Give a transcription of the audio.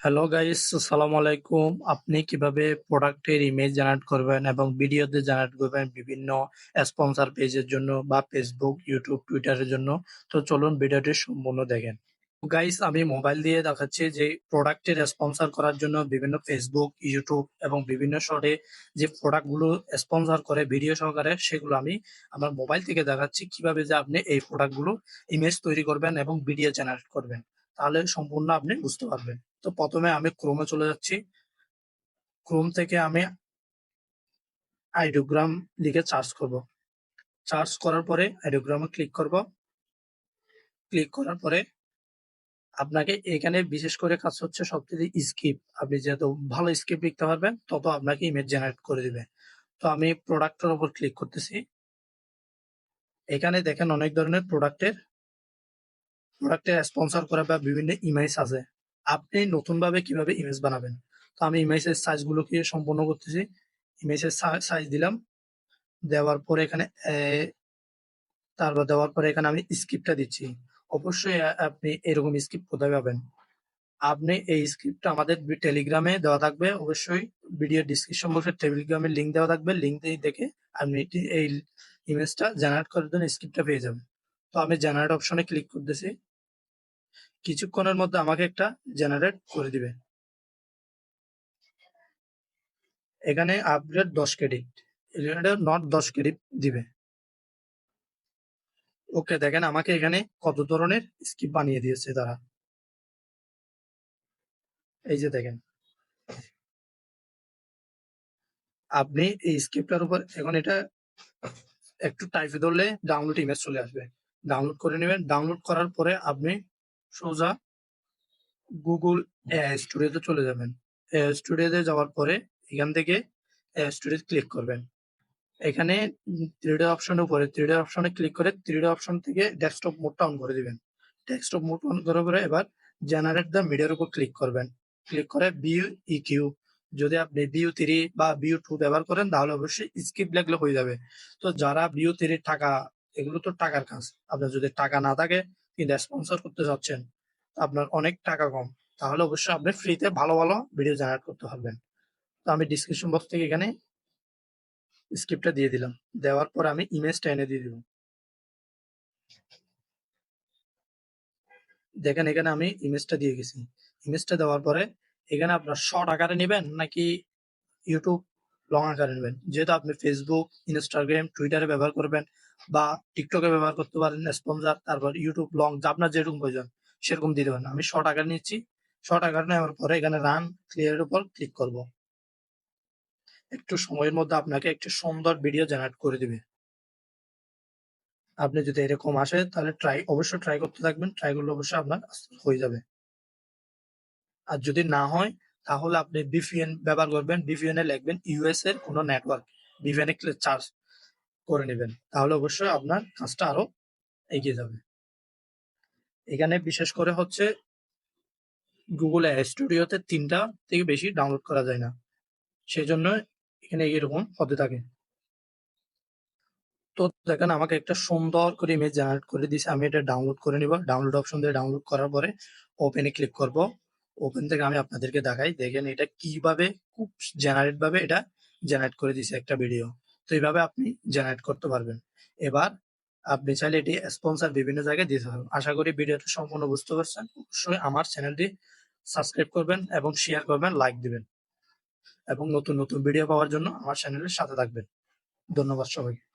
Hello guys আসসালামু আলাইকুম আপনি কীভাবে প্রোডাক্টের ইমেজ জেনারেট করবেন এবং ভিডিওতে জেনারেট করবেন বিভিন্ন স্পন্সর পেজের জন্য বা ফেসবুক ইউটিউব টুইটারের জন্য তো চলুন ভিডিওটি সম্পূর্ণ দেখেন গাইস আমি মোবাইল দিয়ে দেখাচ্ছি যে প্রোডাক্টের স্পন্সর করার জন্য বিভিন্ন ফেসবুক ইউটিউব এবং বিভিন্ন শর্টে যে প্রোডাক্টগুলো স্পন্সর করে ভিডিও সহকারে সেগুলো আমি আমার মোবাইল থেকে দেখাচ্ছি কীভাবে যে আপনি এই প্রোডাক্টগুলো ইমেজ তৈরি করবেন এবং ভিডিও জেনারেট করবেন তাহলে সম্পূর্ণ আপনি বুঝতে পারবেন তো প্রথমে আমি ক্রোমে চলে যাচ্ছি। ক্রোম থেকে আমি আইডিওগ্রাম লিখে চার্জ করব। চার্জ করার পরে আইডিওগ্রামে ক্লিক করব। ক্লিক করার পরে আপনাকে এখানে বিশেষ করে কাজ হচ্ছে সবচেয়ে স্কিপ আপনি যত ভালো স্কিপ লিখতে পারবেন, তত আপনাকে ইমেজ জেনারেট করে দিবে। তো আমি প্রোডাক্টের উপর ক্লিক করতেছি। এখানে দেখেন অনেক ধরনের প্রোডাক্টের প্রোডাক্টের স্পন্সর করা বা বিভিন্ন ইমেজ আছে। আপনি নতুনভাবে কীভাবে ইমেজ বানাবেন? তো আমি ইমেজের সাইজগুলোকে সম্পূর্ণ করতেছি। ইমেজের সাইজ দিলাম। দেওয়ার পরে এখানে তারপর দেওয়ার পরে এখানে আমি স্ক্রিপ্টটা দিচ্ছি। অবশ্যই আপনি এরকম স্ক্রিপ্ট কোথায় পাবেন? আপনি এই স্ক্রিপ্টটা আমাদের টেলিগ্রামে দেওয়া থাকবে। অবশ্যই ভিডিও ডিসক্রিপশন বক্সে টেলিগ্রামের লিঙ্ক দেওয়া থাকবে। লিঙ্ক দিয়ে দেখে আপনি এই ইমেজটা জেনারেট করার জন্য স্ক্রিপ্টটা পেয়ে যাবেন। তো আমি জেনারেট অপশনে ক্লিক করতেছি। কিছুক্ষণের মধ্যে আমাকে একটা জেনারেট করে দিবে। এখানে আপগ্রেড দশ ক্রেডিট নট দশ ক্রেডিট দিবে। ওকে দেখেন আমাকে এখানে কত ধরনের স্কিপ বানিয়ে দিয়েছে তারা। এই যে দেখেন। আপনি এই স্ক্রিপ্টটার উপর এখন এটা একটু টাইপে ধরলে ডাউনলোড ইমেজ চলে আসবে। ডাউনলোড করে নেবেন। ডাউনলোড করার পরে আপনি সোজা গুগল স্টুডিওতে চলে যাবেন। স্টুডিওতে যাওয়ার পরে এখান থেকে স্টুডিও ক্লিক করবেন। এখানে থ্রিডি অপশনের উপরে থ্রিডি অপশনে ক্লিক করে থ্রিডি অপশন থেকে ডেস্কটপ মোডটা অন করে দিবেন। ডেস্কটপ মোড অন করার পরে এবার জেনারেট দ্য মিডিয়ার উপর ক্লিক করবেন। ক্লিক করে বিউ ইকিউ যদি আপনি বিউ থ্রি বা বিউ টু ব্যবহার করেন তাহলে অবশ্যই স্কিপ লাগলে হয়ে যাবে। তো যারা বিউ থ্রির টাকা, এগুলো তো টাকার কাজ। আপনার যদি টাকা না থাকে কিন্তু স্পন্সর করতে চাচ্ছেন আপনার অনেক টাকা কম। তাহলে অবশ্যই আপনি ফ্রিতে ভালো ভালো ভিডিও জেনারেট করতে পারবেন। তো আমি ডিসক্রিপশন বক্স থেকে এখানে স্ক্রিপ্টটা দিয়ে দিলাম। দেওয়ার পর আমি ইমেজটা এনে দিয়ে দিব। দেখেন এখানে আমি ইমেজটা দিয়ে গেছি। ইমেজটা দেওয়ার পরে এখানে আপনার শর্ট আকারে নেবেন নাকি ইউটিউব লং আকারে নেবেন? যেহেতু আপনি ফেসবুক ইনস্টাগ্রাম টুইটারে ব্যবহার করবেন বা টিকটকে ব্যবহার করতে পারেন স্পন্সার তারপর ইউটিউব লং আপনার যেরকম প্রয়োজন, সেরকম দিতে পারেন। আমি শর্ট আকার নিচ্ছি। শর্ট আকার নেওয়ার পরে এখানে রান ক্লিয়ারের উপর ক্লিক করব। একটু সময়ের মধ্যে আপনাকে একটু সুন্দর ভিডিও জেনারেট করে দিবে। আপনি যদি এরকম আসে, তাহলে ট্রাই অবশ্যই ট্রাই করতে থাকবেন। ট্রাই করলে অবশ্যই আপনার হয়ে যাবে। আর যদি না হয়, তাহলে আপনি বিপিএন ব্যবহার করবেন। বিপিএন এ লিখবেন ইউএস এর কোনো নেটওয়ার্ক বিপিএন এ চার্জ করে নেবেন। তাহলে অবশ্যই আপনার কাজটা আরও এগিয়ে যাবে। এখানে বিশেষ করে হচ্ছে গুগল স্টুডিওতে তিনটা থেকে বেশি ডাউনলোড করা যায় না। সেই জন্য এখানে এরকম হতে থাকে। তো দেখেন, আমাকে একটা সুন্দর করে ইমেজ জেনারেট করে দিয়েছে। আমি এটা ডাউনলোড করে নিব। ডাউনলোড অপশন দিয়ে ডাউনলোড করার পরে ওপেনে ক্লিক করব। ওপেন থেকে আমি আপনাদেরকে দেখাই। দেখেন এটা কীভাবে, খুব জেনারেট ভাবে এটা জেনারেট করে দিছে একটা ভিডিও তো এইভাবে আপনি জেনারেট করতে পারবেন। এবার আপনি চাইলে এটি স্পন্সার বিভিন্ন জায়গায় দিতে পারবেন। আশা করি ভিডিওটা সম্পূর্ণ বুঝতে পারছেন। অবশ্যই আমার চ্যানেলটি সাবস্ক্রাইব করবেন এবং শেয়ার করবেন লাইক দিবেন। এবং নতুন নতুন ভিডিও পাওয়ার জন্য আমার চ্যানেলের সাথে থাকবেন। ধন্যবাদ সবাইকে।